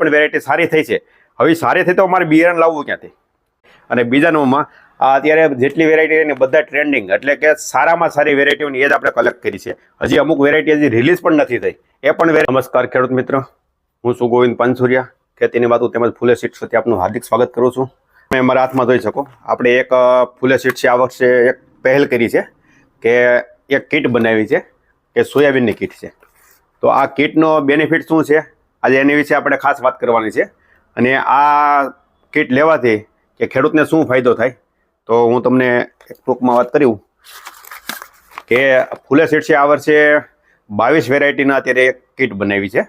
પણ વેરાયટી સારી થઈ છે. હવે સારી થઈ તો અમારે બિયારણ લાવવું ક્યાંથી? અને બીજા નંબરમાં અત્યારે જેટલી વેરાયટી એની બધા ટ્રેન્ડિંગ એટલે કે સારામાં સારી વેરાયટીઓની એ જ આપણે કલેક્ટ કરી છે. હજી અમુક વેરાયટી હજી રિલીઝ પણ નથી થઈ. એ પણ નમસ્કાર ખેડૂત મિત્ર, હું છું ગોવિંદ પાનસુરિયા. ખેતીની વાતો તેમજ ફૂલે સીટ્સ વતી આપનું હાર્દિક સ્વાગત કરું છું. તમે મારા હાથમાં જોઈ શકો. આપણે એક ફૂલે સીટ્સે આ વર્ષે એક પહેલ કરી છે કે એક કીટ બનાવી છે, કે સોયાબીનની કીટ છે. તો આ કીટનો બેનિફિટ શું છે? આજે એની વિશે આપણે ખાસ વાત કરવાની છે. અને આ કીટ લેવાથી કે ખેડૂતને શું ફાયદો થાય, તો હું તમને ટૂંકમાં વાત કર્યું કે ફૂલે સીડસે આ વર્ષે બાવીસ વેરાયટીના અત્યારે એક કીટ બનાવી છે.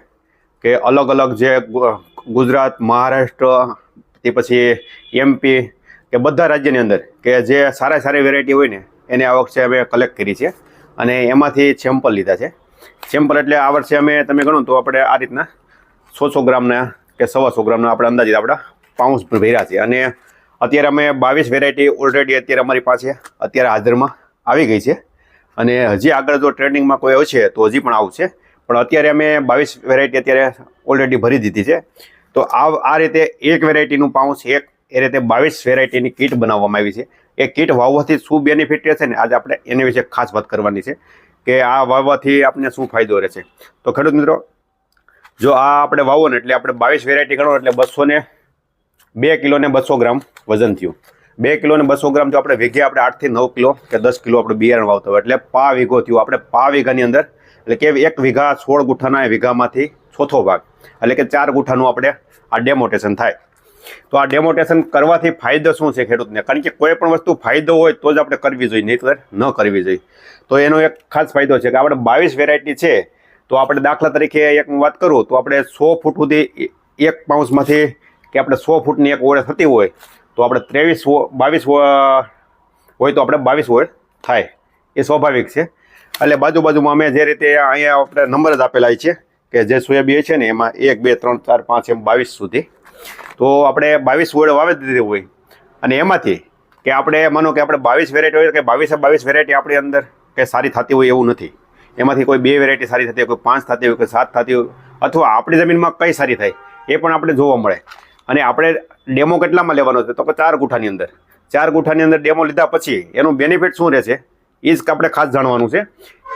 કે અલગ અલગ જે ગુજરાત, મહારાષ્ટ્ર, તે પછી એમપી કે બધા રાજ્યની અંદર, કે જે સારા સારી વેરાયટી હોય ને, એને આ વખતે અમે કલેક્ટ કરી છે. અને એમાંથી સેમ્પલ લીધા છે. સેમ્પલ એટલે આ વર્ષે અમે, તમે ગણો તો આપણે આ રીતના સો સો ગ્રામના કે સવા સો ગ્રામના આપણે અંદાજિત આપણા પાઉન્સ ભર્યા છે. અને અત્યારે અમે બાવીસ વેરાયટી ઓલરેડી અત્યારે અમારી પાસે અત્યારે હાજરમાં આવી ગઈ છે. અને હજી આગળ જો ટ્રેનિંગમાં કોઈ હશે તો હજી પણ આવશે. પણ અત્યારે અમે બાવીસ વેરાયટી અત્યારે ઓલરેડી ભરી દીધી છે. તો આ આ રીતે એક વેરાયટીનું પાઉન્સ એક એ રીતે બાવીસ વેરાયટીની કીટ બનાવવામાં આવી છે. એ કીટ વાવવાથી શું બેનિફિટ રહેશે ને આજે આપણે એની વિશે ખાસ વાત કરવાની છે કે આ વાવવાથી આપણને શું ફાયદો રહેશે. તો ખેડૂત મિત્રો જો આ આપણે વાવો ને એટલે આપણે બાવીસ વેરાયટી ગણો એટલે બસો ને બે કિલો ને બસો ગ્રામ વજન થયું. બે કિલો ને બસો ગ્રામ જો આપણે વીઘે આપણે આઠથી નવ કિલો કે દસ કિલો આપણે બિયારણ વાવતા હોય એટલે પા વીઘો થયું. આપણે પા વીઘાની અંદર એટલે કે એક વીઘા સોળ ગુઠાના વીઘામાંથી ચોથો ભાગ એટલે કે ચાર ગુઠાનું આપણે આ ડેમોટેશન થાય. તો આ ડેમોટેશન કરવાથી ફાયદો શું છે ખેડૂતને? કારણ કે કોઈ પણ વસ્તુ ફાયદો હોય તો જ આપણે કરવી જોઈએ નહીં ન કરવી જોઈએ. તો એનો એક ખાસ ફાયદો છે કે આપણે બાવીસ વેરાયટી છે તો આપણે દાખલા તરીકે એક વાત કરું, તો આપણે સો ફૂટ સુધી એક પાઉસમાંથી કે આપણે સો ફૂટની એક ઓળે થતી હોય, તો આપણે ત્રેવીસ બાવીસ હોય તો આપણે બાવીસ ઓળ થાય. એ સ્વાભાવિક છે. એટલે બાજુ બાજુમાં અમે જે રીતે અહીંયા આપણે નંબર જ આપેલા છે કે જે સોયાબી છે ને, એમાં એક, બે, ત્રણ, ચાર, પાંચ, એમ બાવીસ સુધી. તો આપણે બાવીસ ઓળ વાવી દીધી હોય. અને એમાંથી કે આપણે, માનો કે આપણે બાવીસ વેરાયટી હોય કે બાવીસે બાવીસ વેરાયટી આપણી અંદર કે સારી થતી હોય એવું નથી. એમાંથી કોઈ બે વેરાયટી સારી થતી હોય, કોઈ પાંચ થતી હોય, કોઈ સાત થતી હોય, અથવા આપણી જમીનમાં કઈ સારી થાય, એ પણ આપણે જોવા મળે. અને આપણે ડેમો કેટલામાં લેવાનો છે? તો કે ચાર ગુઠાની અંદર. ચાર ગુઠાની અંદર ડેમો લીધા પછી એનું બેનિફિટ શું રહેશે? એ જ આપણે ખાસ જાણવાનું છે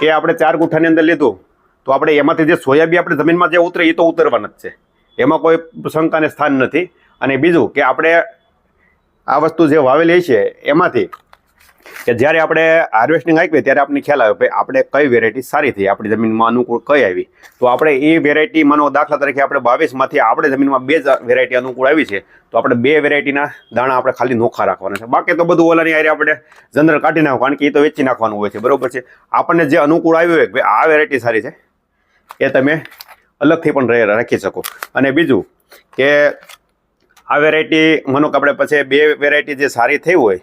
કે આપણે ચાર ગુઠાની અંદર લીધું, તો આપણે એમાંથી જે સોયાબી આપણે જમીનમાં જે ઉતરે, એ તો ઉતરવાના જ છે. એમાં કોઈ શંકાને સ્થાન નથી. અને બીજું કે આપણે આ વસ્તુ જે વાવેલી છે એમાંથી કે જ્યારે આપણે હાર્વેસ્ટિંગ આપીએ ત્યારે આપણને ખ્યાલ આવે ભાઈ આપણે કઈ વેરાયટી સારી થઈ. આપણી જમીનમાં અનુકૂળ કઈ આવી? તો આપણે એ વેરાયટી માનો દાખલા તરીકે આપણે બાવીસમાંથી આપણે જમીનમાં બે વેરાયટી અનુકૂળ આવી છે. તો આપણે બે વેરાયટીના દાણા આપણે ખાલી નોખા રાખવાના છે. બાકી તો બધું ઓલાની આરે આપણે જનરલ કાઢી નાખવા કારણ કે એ તો વેચી નાખવાનું હોય છે. બરોબર છે? આપણને જે અનુકૂળ આવ્યું હોય કે ભાઈ આ વેરાયટી સારી છે, એ તમે અલગથી પણ રાખી શકો. અને બીજું કે આ વેરાયટી માનો કે આપણે પછી બે વેરાયટી જે સારી થઈ હોય,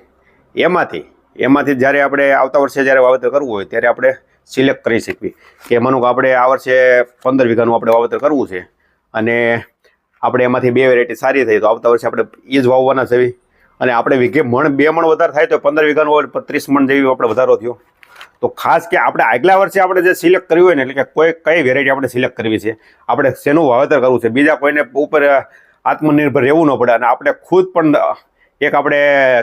એમાંથી એમાંથી જ્યારે આપણે આવતા વર્ષે જ્યારે વાવેતર કરવું હોય ત્યારે આપણે સિલેક્ટ કરી શકીએ. કે માનું કે આપણે આ વર્ષે પંદર વીઘાનું આપણે વાવેતર કરવું છે અને આપણે એમાંથી બે વેરાયટી સારી થઈ તો આવતા વર્ષે આપણે એ જ વાવવાના છે. અને આપણે વીઘે મણ બે મણ વધારે થાય તો પંદર વીઘાનું હોય ત્રીસ મણ જેવી આપણે વધારો થયો. તો ખાસ કે આપણે આગલા વર્ષે આપણે જે સિલેક્ટ કર્યું હોય ને એટલે કે કોઈ કઈ વેરાયટી આપણે સિલેક્ટ કરવી છે, આપણે શેનું વાવેતર કરવું છે, બીજા કોઈને ઉપર આત્મનિર્ભર રહેવું ન પડે અને આપણે ખુદ પણ એક આપણે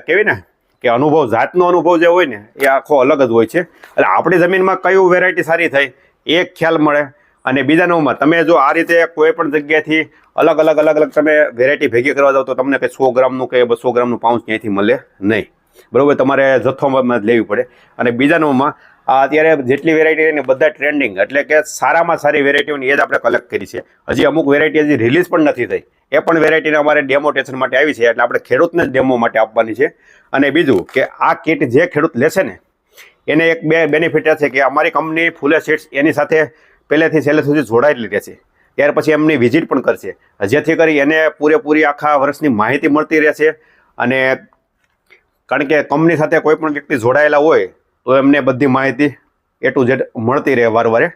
કેવી ને કે અનુભવ, જાતનો અનુભવ જે હોય ને, એ આખો અલગ જ હોય છે. એટલે આપણી જમીનમાં કયું વેરાયટી સારી થાય એ ખ્યાલ મળે. અને બીજા નવમાં તમે જો આ રીતે કોઈ પણ જગ્યાથી અલગ અલગ અલગ અલગ તમે વેરાયટી ભેગી કરવા જાઓ તો તમને કંઈ સો ગ્રામનું કે બસો ગ્રામનું પાઉન્સ ક્યાંયથી મળે નહીં. બરાબર, તમારે જથ્થોમાં લેવી પડે. અને બીજા આ અત્યારે જેટલી વેરાયટી એની બધા ટ્રેન્ડિંગ એટલે કે સારામાં સારી વેરાયટીઓની એ જ આપણે કલેક્ટ કરી છે. હજી અમુક વેરાયટી હજી રિલીઝ પણ નથી થઈ. એ પણ વેરાયટીને અમારે ડેમોટેશન માટે આવી છે, એટલે આપણે ખેડૂતને ડેમો માટે આપવાની છે. અને બીજું કે આ કીટ જે ખેડૂત લેશે ને, એને એક બે બેનિફિટ છે કે અમારી કંપની ફૂલે સીડ્સ એની સાથે પહેલેથી છેલ્લે સુધી જોડાયેલી રહેશે. ત્યાર પછી એમની વિઝિટ પણ કરશે. જેથી કરી એને પૂરેપૂરી આખા વર્ષની માહિતી મળતી રહેશે. અને કારણ કે કંપની સાથે કોઈ પણ વ્યક્તિ જોડાયેલા હોય તો એમને બધી માહિતી એ ટુ ઝેડ મળતી રહે વારવારે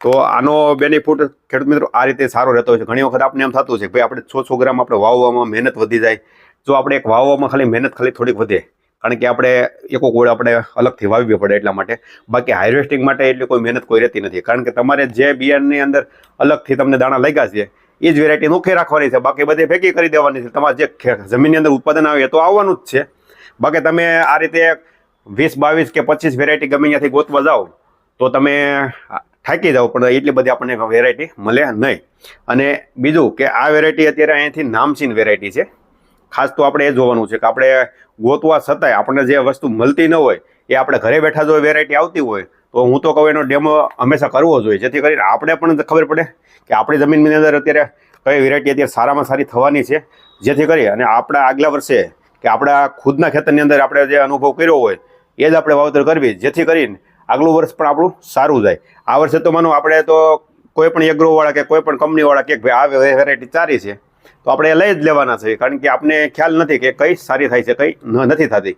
તો આનો બેનિફિટ ખેડૂત મિત્રો આ રીતે સારો રહેતો હોય છે. ઘણી વખત આપણે એમ થતું છે ભાઈ આપણે છ સો ગ્રામ આપણે વાવવામાં મહેનત વધી જાય. જો આપણે એક વાવવામાં ખાલી મહેનત ખાલી થોડીક વધે, કારણ કે આપણે એકો ગોળ આપણે અલગથી વાવવી પડે એટલા માટે. બાકી હાર્વેસ્ટિંગ માટે એટલી કોઈ મહેનત કોઈ રહેતી નથી. કારણ કે તમારે જે બિયારણની અંદર અલગથી તમને દાણા લાગ્યા છે, એ જ વેરાયટી નોખી રાખવાની છે. બાકી બધી ભેગી કરી દેવાની છે. તમારે જે જમીનની અંદર ઉત્પાદન આવે તો આવવાનું જ છે. બાકી તમે આ રીતે વીસ બાવીસ કે પચીસ વેરાયટી ગમે ત્યાંથી ગોતવા જાઓ, તો તમે થાકી જાઓ, પણ એટલી બધી આપણને વેરાયટી મળે નહીં. અને બીજું કે આ વેરાયટી અત્યારે અહીંયાથી નામચીન વેરાયટી છે. ખાસ તો આપણે એ જોવાનું છે કે આપણે ગોતવા છતાંય આપણને જે વસ્તુ મળતી ન હોય, એ આપણે ઘરે બેઠા જો વેરાયટી આવતી હોય, તો હું તો કહું એનો ડેમો હંમેશા કરવો જોઈએ. જેથી કરીને આપણે પણ ખબર પડે કે આપણી જમીનની અંદર અત્યારે કઈ વેરાયટી અત્યારે સારામાં સારી થવાની છે. જેથી કરી અને આપણા આગલા વર્ષે કે આપણા ખુદના ખેતરની અંદર આપણે જે અનુભવ કર્યો હોય એ જ આપણે વાવતર કરવી. જેથી કરીને આગલું વર્ષ પણ આપણું સારું જાય. આ વર્ષે તો માનો આપણે તો કોઈ પણ એગ્રોવાળા કે કોઈ પણ કંપનીવાળા કે ભાઈ આ વેરાયટી સારી છે, તો આપણે એ લઈ જ લેવાના છે. કારણ કે આપણે ખ્યાલ નથી કે કઈ સારી થાય છે, કઈ નથી થતી.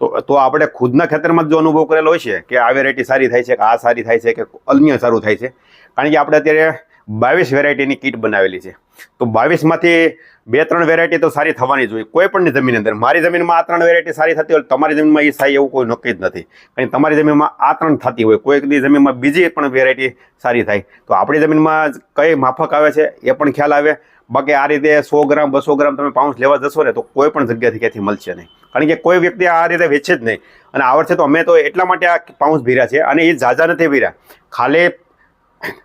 તો તો આપણે ખુદના ખેતરમાં જો અનુભવ કરેલો હોય છે કે આ વેરાયટી સારી થાય છે, કે આ સારી થાય છે, કે અન્ય સારું થાય છે. કારણ કે આપણે અત્યારે બાવીસ વેરાયટીની કીટ બનાવેલી છે. તો બાવીસમાંથી બે, ત્રણ વેરાયટી તો સારી થવાની જોઈએ કોઈ પણની જમીન અંદર. મારી જમીનમાં આ ત્રણ વેરાયટી સારી થતી હોય, તમારી જમીનમાં એ થાય એવું કોઈ નક્કી જ નથી. કારણ તમારી જમીનમાં આ ત્રણ થતી હોય. કોઈકની જમીનમાં બીજી પણ વેરાયટી સારી થાય. તો આપણી જમીનમાં કઈ માફક આવે છે, એ પણ ખ્યાલ આવે. બાકી આ રીતે સો ગ્રામ, બસો ગ્રામ તમે પાઉન્સ લેવા જશો ને, તો કોઈ પણ જગ્યાથી ક્યાંથી મળશે નહીં. કારણ કે કોઈ વ્યક્તિ આ રીતે વેચે જ નહીં. અને આ વર્ષે તો અમે તો એટલા માટે આ પાઉન્સ ભીરા છે અને એ ઝાઝા નથી ભીરા ખાલી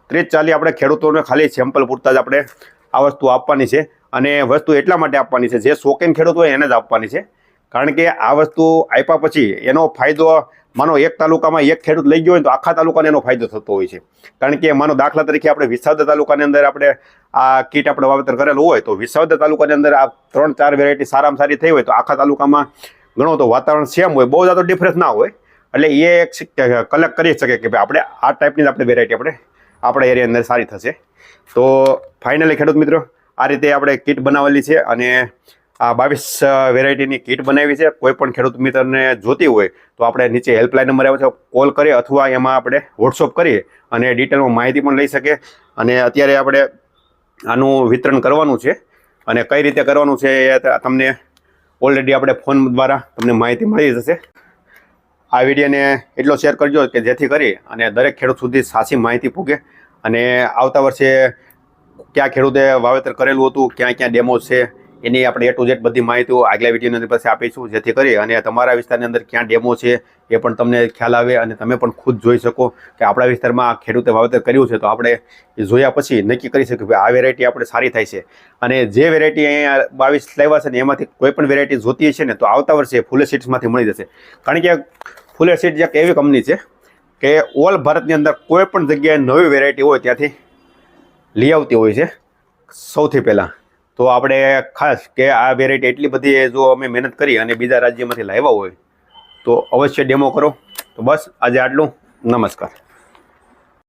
ત્રીસ ચાલી આપણે ખેડૂતોને ખાલી સેમ્પલ પૂરતા જ આપણે આ વસ્તુ આપવાની છે અને વસ્તુ એટલા માટે આપવાની છે. જે શોખીન ખેડૂત હોય એને જ આપવાની છે. કારણ કે આ વસ્તુ આપ્યા પછી એનો ફાયદો, માનો એક તાલુકામાં એક ખેડૂત લઈ ગયો હોય તો આખા તાલુકાને એનો ફાયદો થતો હોય છે. કારણ કે માનો દાખલા તરીકે આપણે વિસાવદર તાલુકાની અંદર આપણે આ કીટ આપણે વાવેતર કરેલું હોય તો વિસાવદર તાલુકાની અંદર આ ત્રણ ચાર વેરાયટી સારામાં સારી થઈ હોય તો આખા તાલુકામાં ગણો તો વાતાવરણ સેમ હોય. બહુ જ્યાદા ડિફરન્સ ના હોય. એટલે એ એક કલેક્ટ કરી શકે કે ભાઈ આપણે આ ટાઈપની આપણે વેરાયટી આપણે આપણા એરિયા અંદર સારી થશે. તો ફાઇનલી ખેડૂત મિત્રો, આ રીતે આપણે કીટ બનાવેલી છે અને આ બાવીસ વેરાયટીની કીટ બનાવી છે. કોઈ પણ ખેડૂત મિત્રને જોતી હોય તો આપણે નીચે હેલ્પલાઇન નંબર આવે છે. કોલ કરીએ અથવા એમાં આપણે વોટ્સઅપ કરીએ અને ડિટેલમાં માહિતી પણ લઈ શકે અને અત્યારે આપણે આનું વિતરણ કરવાનું છે. અને કઈ રીતે કરવાનું છે એ તમને ઓલરેડી આપણે ફોન દ્વારા તમને માહિતી મળી જશે. આ વિડીયોને એટલો શેર કરજો કે જેથી કરી અને દરેક ખેડૂત સુધી સાચી માહિતી પૂગે અને આવતા વર્ષે ક્યાં ખેડૂતે વાવેતર કરેલું હતું, ક્યાં ક્યાં ડેમો છે એની આપણે એ ટુ ઝેડ બધી માહિતીઓ આગલા વિડીયોની અંદર પાસે આપીશું, જેથી કરી અને તમારા વિસ્તારની અંદર ક્યાં ડેમો છે એ પણ તમને ખ્યાલ આવે અને તમે પણ ખુદ જોઈ શકો કે આપણા વિસ્તારમાં ખેડૂતે વાવેતર કર્યું છે. તો આપણે જોયા પછી નક્કી કરી શકીએ કે આ વેરાયટી આપણે સારી થાય છે. અને જે વેરાયટી અહીંયા બાવીસ લાવ્યા છે ને એમાંથી કોઈ પણ વેરાયટી જોતી છે ને તો આવતા વર્ષે ફૂલે સીટ્સમાંથી મળી જશે. કારણ કે ફૂલે સીટ એક એવી કંપની છે કે ઓલ ભારતની અંદર કોઈ પણ જગ્યાએ નવી વેરાયટી હોય ત્યાંથી લઈ આવતી હોય છે સૌથી પહેલાં. તો આપણે ખાસ કે આ વેરાયટી એટલી બધી જો અમે મહેનત કરી અને બીજા રાજ્યમાંથી લાવ્યા હોય, તો અવશ્ય ડેમો કરો. તો બસ, આજે આટલું. નમસ્કાર.